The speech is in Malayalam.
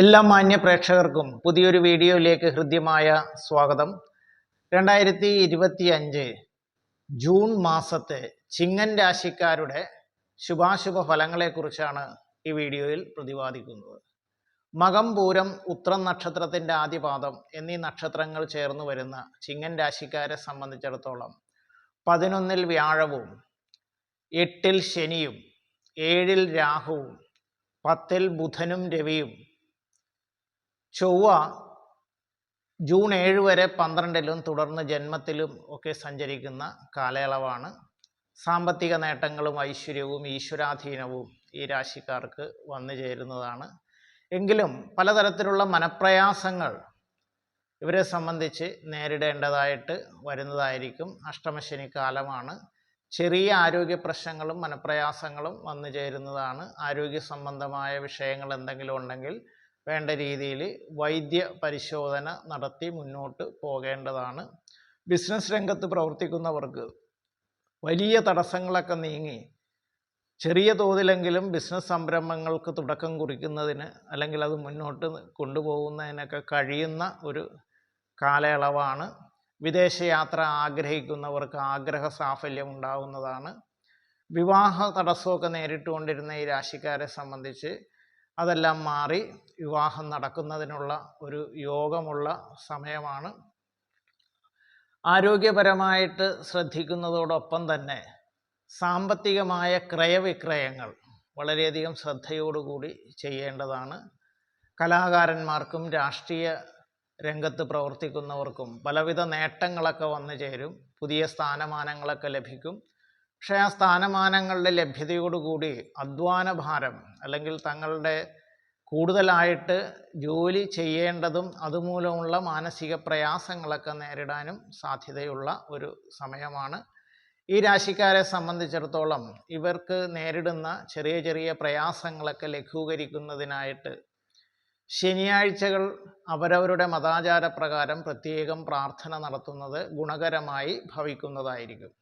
എല്ലാ മാന്യ പ്രേക്ഷകർക്കും പുതിയൊരു വീഡിയോയിലേക്ക് ഹൃദ്യമായ സ്വാഗതം. രണ്ടായിരത്തി ഇരുപത്തി അഞ്ച് ജൂൺ മാസത്തെ ചിങ്ങൻ രാശിക്കാരുടെ ശുഭാശുഭ ഫലങ്ങളെക്കുറിച്ചാണ് ഈ വീഡിയോയിൽ പ്രതിപാദിക്കുന്നത്. മകം പൂരം ഉത്രം നക്ഷത്രത്തിന്റെ ആദ്യപാദം എന്നീ നക്ഷത്രങ്ങൾ ചേർന്ന് വരുന്ന ചിങ്ങൻ രാശിക്കാരെ സംബന്ധിച്ചിടത്തോളം പതിനൊന്നിൽ വ്യാഴവും എട്ടിൽ ശനിയും ഏഴിൽ രാഹുവും പത്തിൽ ബുധനും രവിയും ചൊവ്വ ജൂൺ ഏഴ് വരെ പന്ത്രണ്ടിലും തുടർന്ന് ജന്മത്തിലും ഒക്കെ സഞ്ചരിക്കുന്ന കാലയളവാണ്. സാമ്പത്തിക നേട്ടങ്ങളും ഐശ്വര്യവും ഈശ്വരാധീനവും ഈ രാശിക്കാർക്ക് വന്നു ചേരുന്നതാണ്. എങ്കിലും പലതരത്തിലുള്ള മനപ്രയാസങ്ങൾ ഇവരെ സംബന്ധിച്ച് നേരിടേണ്ടതായിട്ട് വരുന്നതായിരിക്കും അഷ്ടമശനി കാലമാണ്. ചെറിയ ആരോഗ്യ പ്രശ്നങ്ങളും മനപ്രയാസങ്ങളും വന്നു ചേരുന്നതാണ്. ആരോഗ്യ സംബന്ധമായ വിഷയങ്ങൾ എന്തെങ്കിലും ഉണ്ടെങ്കിൽ വേണ്ട രീതിയിൽ വൈദ്യ പരിശോധന നടത്തി മുന്നോട്ട് പോകേണ്ടതാണ്. ബിസിനസ് രംഗത്ത് പ്രവർത്തിക്കുന്നവർക്ക് വലിയ തടസ്സങ്ങളൊക്കെ നീങ്ങി ചെറിയ തോതിലെങ്കിലും ബിസിനസ് സംരംഭങ്ങൾക്ക് തുടക്കം കുറിക്കുന്നതിന് അല്ലെങ്കിൽ അത് മുന്നോട്ട് കൊണ്ടുപോകുന്നതിനൊക്കെ കഴിയുന്ന ഒരു കാലയളവാണ്. വിദേശയാത്ര ആഗ്രഹിക്കുന്നവർക്ക് ആഗ്രഹ സാഫല്യം ഉണ്ടാകുന്നതാണ് വിവാഹ തടസ്സമൊക്കെ നേരിട്ടുകൊണ്ടിരുന്ന ഈ രാശിക്കാരെ സംബന്ധിച്ച് അതെല്ലാം മാറി വിവാഹം നടക്കുന്നതിനുള്ള ഒരു യോഗമുള്ള സമയമാണ്. ആരോഗ്യപരമായിട്ട് ശ്രദ്ധിക്കുന്നതോടൊപ്പം തന്നെ സാമ്പത്തികമായ ക്രയവിക്രയങ്ങൾ വളരെയധികം ശ്രദ്ധയോടുകൂടി ചെയ്യേണ്ടതാണ്. കലാകാരന്മാർക്കും രാഷ്ട്രീയ രംഗത്ത് പ്രവർത്തിക്കുന്നവർക്കും പലവിധ നേട്ടങ്ങളൊക്കെ വന്നു ചേരും. പുതിയ സ്ഥാനമാനങ്ങളൊക്കെ ലഭിക്കും. പക്ഷേ ആ സ്ഥാനമാനങ്ങളുടെ ലഭ്യതയോടുകൂടി അധ്വാന ഭാരം അല്ലെങ്കിൽ തങ്ങളുടെ കൂടുതലായിട്ട് ജോലി ചെയ്യേണ്ടതും അതുമൂലമുള്ള മാനസിക പ്രയാസങ്ങളൊക്കെ നേരിടാനും സാധ്യതയുള്ള ഒരു സമയമാണ്. ഈ രാശിക്കാരെ സംബന്ധിച്ചിടത്തോളം ഇവർക്ക് നേരിടുന്ന ചെറിയ ചെറിയ പ്രയാസങ്ങളൊക്കെ ലഘൂകരിക്കുന്നതിനായിട്ട് ശനിയാഴ്ചകൾ അവരവരുടെ മതാചാര പ്രകാരം പ്രത്യേകം പ്രാർത്ഥന നടത്തുന്നത് ഗുണകരമായി ഭവിക്കുന്നതായിരിക്കും.